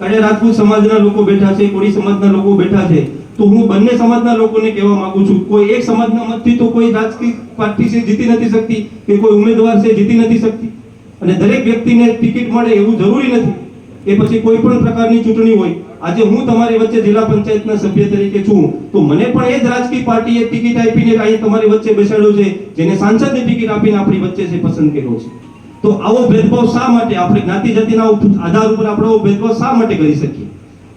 કાળિયા રાજપૂત સમાજના લોકો બેઠા છે, કોળી સમાજના લોકો બેઠા છે, તો હું બંને સમાજના લોકોને કહેવા માંગુ છું, કોઈ એક સમાજના મતથી તો કોઈ રાજકીય પાર્ટી છે, જીતી નથી શકતી કે કોઈ ઉમેદવાર છે, જીતી નથી શકતી. અને દરેક વ્યક્તિને ટિકિટ મળે એવું જરૂરી નથી એ પછી કોઈ પણ પ્રકારની ચૂંટણી હોય. આજે હું તમારી વચ્ચે જિલ્લા પંચાયતના સભ્ય તરીકે છું, તો મને પણ એ જ રાજકીય પાર્ટીએ ટિકિટ આપીને અહીં તમારી વચ્ચે બેસાડ્યો છે, જેને સાંસદની ટિકિટ આપીને આપણી વચ્ચે છે પસંદ કર્યો છે. તો આવો ભેદભાવ શા માટે? આપણે જ્ઞાતિ જાતિના આધાર ઉપર આપણે આવો ભેદભાવ શા માટે કરી શકીએ?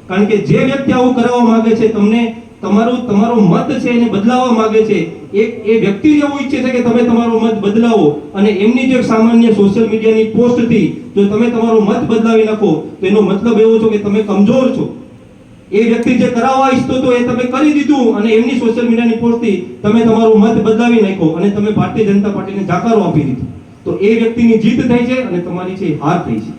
કારણ કે જે વ્યક્તિ આવું કરાવવા માંગે છે, તમને તમારું, તમારો મત છે એને બદલાવવા માંગે છે, એક, એ વ્યક્તિ એવું ઈચ્છે છે કે તમે તમારો મત બદલાવો અને એમની જે સામાન્ય સોશિયલ મીડિયાની પોસ્ટથી જો તમે તમારો મત બદલાવી નાખો, તો એનો મતલબ એવો છે કે તમે કમજોર છો. એ વ્યક્તિ જે કરાવવા ઈચ્છતો હતો એ તમે કરી દીધું અને એમની સોશિયલ મીડિયાની પોસ્ટથી તમે તમારો મત બદલાવી નાખ્યો અને તમે ભારતીય જનતા પાર્ટીને જાકારો આપી દીધો. તો એ વ્યક્તિની જીત થઈ છે અને તમારી છે હાર થઈ છે.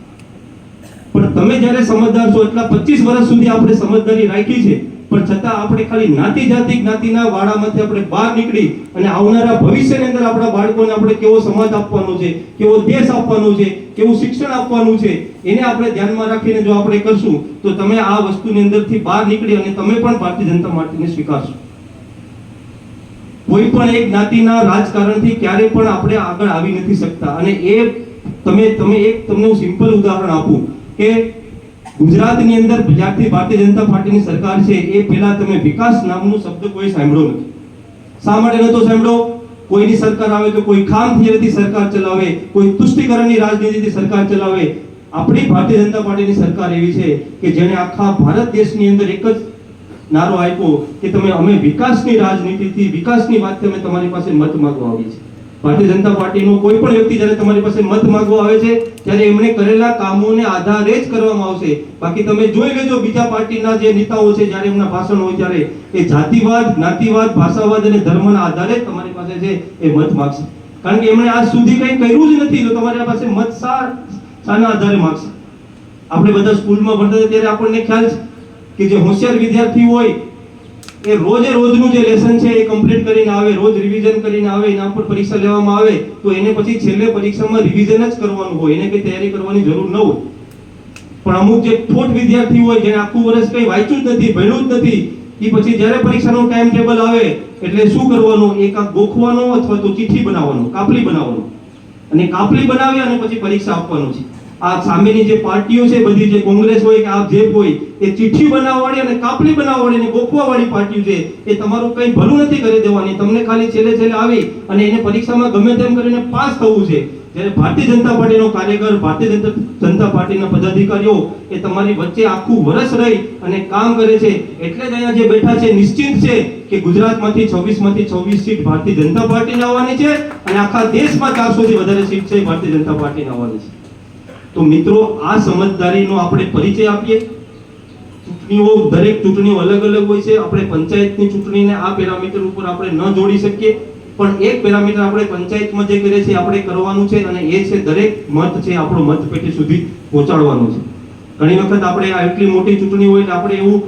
પણ તમે જ્યારે સમજદાર છો, એટલા 25 વર્ષ સુધી આપણે સમજદારી રાખી છે, પણ છતાં આપણે ખાલી જ્ઞાતિ જાતિ જ્ઞાતિના વાડામાંથી આપણે બહાર નીકળી અને આવનારા ભવિષ્યની અંદર આપણા બાળકોને આપણે કેવો સમાજ આપવાનો છે, કેવો દેશ આપવાનો છે, કેવું શિક્ષણ આપવાનું છે, એને આપણે ધ્યાનમાં રાખીને જો આપણે કરશું, તો તમે આ વસ્તુની અંદરથી બહાર નીકળી અને તમે પણ ભારતીય જનતા પાર્ટીને સ્વીકારશો. કોઈ પણ એક જ્ઞાતિના રાજકારણથી ક્યારે પણ આપણે આગળ આવી નથી શકતા. અને એ તમે તમે એક તમને સિમ્પલ ઉદાહરણ આપું કે ગુજરાતની અંદર જ્યારથી ભારતીય જનતા પાર્ટીની સરકાર છે, એ પહેલા તમે વિકાસ નામનો શબ્દ કોઈ સાંભળ્યો નથી. શા માટે નતો સાંભળ્યો? કોઈની સરકાર આવે તો કોઈ ખામ થિયરીથી સરકાર ચલાવે, કોઈ તુષ્ટિકરણની રાજનીતિથી સરકાર ચલાવે. આપણી ભારતીય જનતા પાર્ટીની સરકાર એવી છે કે જેણે આખા ભારત દેશની અંદર એક જ નારો આપ્યો કે તમે અમે વિકાસની રાજનીતિથી વિકાસની વાતથી અમે તમારી પાસે મત માંગવા આવી છે ભારતીય જનતા પાર્ટીનો કોઈ પણ વ્યક્તિ જ્યારે તમારી પાસે મત માંગવા આવે છે, ત્યારે એમણે કરેલા કામોને આધારે જ કરવામાં આવશે. બાકી તમે જોઈ લેજો બીજા પાર્ટીના જે નેતાઓ છે, જ્યારે એમના ભાષણ હોય ત્યારે એ જાતિવાદ, જ્ઞાતિવાદ, ભાષાવાદ અને ધર્મના આધારે તમારી પાસે છે, એ મત માગશે. કારણ કે એમણે આજ સુધી કંઈ કર્યું જ નથી તો તમારી પાસે મત સાર શાના આધારે માગશે. આપણે બધા સ્કૂલમાં ભણતા ત્યારે આપણને ખ્યાલ છે. કે જે હોશિયાર વિદ્યાર્થી હોય, એ રોજે રોજનું જે લેસન છે એ કમ્પ્લીટ કરીને આવે, રોજ રિવિઝન કરીને આવે, એના પર પરીક્ષા લેવામાં આવે, તો એને પછી છેલ્લે પરીક્ષામાં રિવિઝન જ કરવાનું હોય, એને કઈ તૈયારી કરવાની જરૂર ન હોય. પણ અમુક જે ઠોઠ વિદ્યાર્થી હોય, જેને આખું વર્ષ કંઈ વાંચ્યું જ નથી, ભણ્યું જ નથી એ પછી જ્યારે પરીક્ષાનો ટાઈમ ટેબલ આવે, એટલે શું કરવાનું? એક આ ગોખવાનો અથવા તો ચીઠી બનાવવાનો, કાપલી બનાવવાનો. અને કાપલી બનાવી અને પછી પરીક્ષા આપવાનું છે. આ સામેની જે પાર્ટીઓ છે, બધી જે કોંગ્રેસ હોય કે આપ જે હોય એ ચિઠ્ઠી બનાવવાવાળી અને કાપલી બનાવવાળી અને ગોખવાવાળી પાર્ટીઓ છે, એ તમારું કંઈ ભલું નથી કરી દેવાની. તમને ખાલી છેલ્લે છેલ્લે આવી અને એને પરીક્ષામાં ગમે તેમ કરીને પાસ થવું છે. જ્યારે ભારતીય જનતા પાર્ટીનો કાર્યકર, ભારતીય જનતા જનતા પાર્ટીના પદાધિકારીઓ, એ તમારી વચ્ચે આખું વર્ષ રહી અને કામ કરે છે. એટલે જ અહીંયા જે બેઠા છે, નિશ્ચિત છે કે ગુજરાતમાંથી 26 માંથી 26 સીટ ભારતીય જનતા પાર્ટીને આવવાની છે અને આખા દેશમાં 400 થી વધારે સીટ છે ભારતીય જનતા પાર્ટીને આવવાની છે. તો મિત્રો, આ સમજદારીનો આપણે પરિચય આપીએ. ચૂંટણીઓ, દરેક ચૂંટણીઓ અલગ અલગ હોય છે. આપણે પંચાયતની ચૂંટણીને આ પેરામીટર ઉપર આપણે ન જોડી શકીએ. પણ એક પેરામીટર આપણે પંચાયતમાં જે કરીએ છે, આપણે કરવાનું છે અને એ છે દરેક મત છે, આપણો મતપેટી સુધી પહોંચાડવાનું છે. ઘણી વખત આપણે આ એટલી મોટી ચૂંટણી હોય એટલે આપણે એવું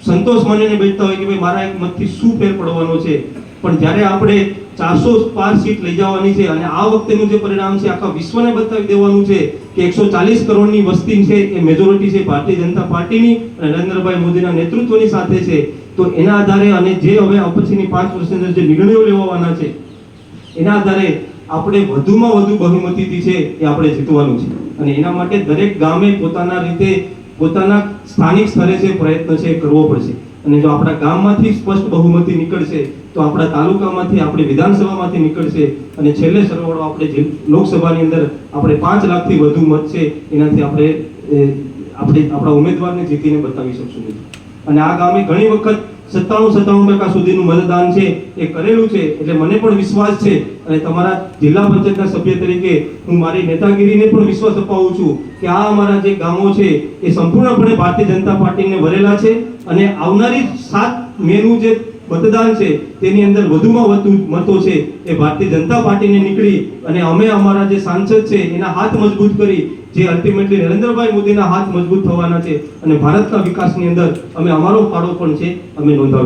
સંતોષ માનીને બેઠતા હોય કે ભાઈ મારા એક મતથી શું ફેર પડવાનો છે? પણ જ્યારે આપણે ચારસો પાર સીટ લઈ જવાની છે અને આ વખતેનું જે પરિણામ છે, આખા વિશ્વને બતાવી દેવાનું છે કે એકસો ચાલીસ કરોડની વસ્તી છે એ મેજોરિટી છે ભારતીય જનતા પાર્ટીની અને નરેન્દ્રભાઈ મોદીના નેતૃત્વની સાથે છે. તો એના આધારે અને જે હવે પછીની પાંચ વર્ષની અંદર જે નિર્ણયો લેવાના છે, એના આધારે આપણે વધુમાં વધુ બહુમતીથી છે એ આપણે જીતવાનું છે. અને એના માટે દરેક ગામે પોતાના રીતે પોતાના સ્થાનિક સ્તરે છે પ્રયત્ન છે કરવો પડશે. અને જો આપણા ગામમાંથી સ્પષ્ટ બહુમતી નીકળશે, તો આપણા તાલુકામાંથી, આપણી વિધાનસભામાંથી નીકળશે અને છેલ્લે સરવાળો આપણે જે લોકસભાની અંદર આપણે પાંચ લાખથી વધુ મત છે, એનાથી આપણે આપણે, આપણા ઉમેદવારને જીતીને બતાવી શકશું અને આ ગામે ઘણી વખત સત્તાણું સત્તાણું ટકા સુધીનું મતદાન છે એ કરેલું છે એટલે મને પણ વિશ્વાસ છે અને તમારા જિલ્લા પંચાયતના સભ્ય તરીકે હું મારી નેતાગીરીને પણ વિશ્વાસ અપાવું છું કે આ અમારા જે ગામો છે એ સંપૂર્ણપણે ભારતીય જનતા પાર્ટીને વરેલા છે અને આવનારી સાત મેનું જે મતદાન છે, તેની અંદર વધુમાં વધુ મતો છે, એ ભારતીય જનતા પાર્ટીને નીકળી અને અમે અમારા જે સાંસદ છે, એના હાથ મજબૂત કરી, જે અલ્ટિમેટલી નરેન્દ્રભાઈ મોદીના હાથ મજબૂત થવાના છે અને ભારતના વિકાસની અંદર અમે અમારો ફાળો પણ છે, અમે નોંધાવીશું.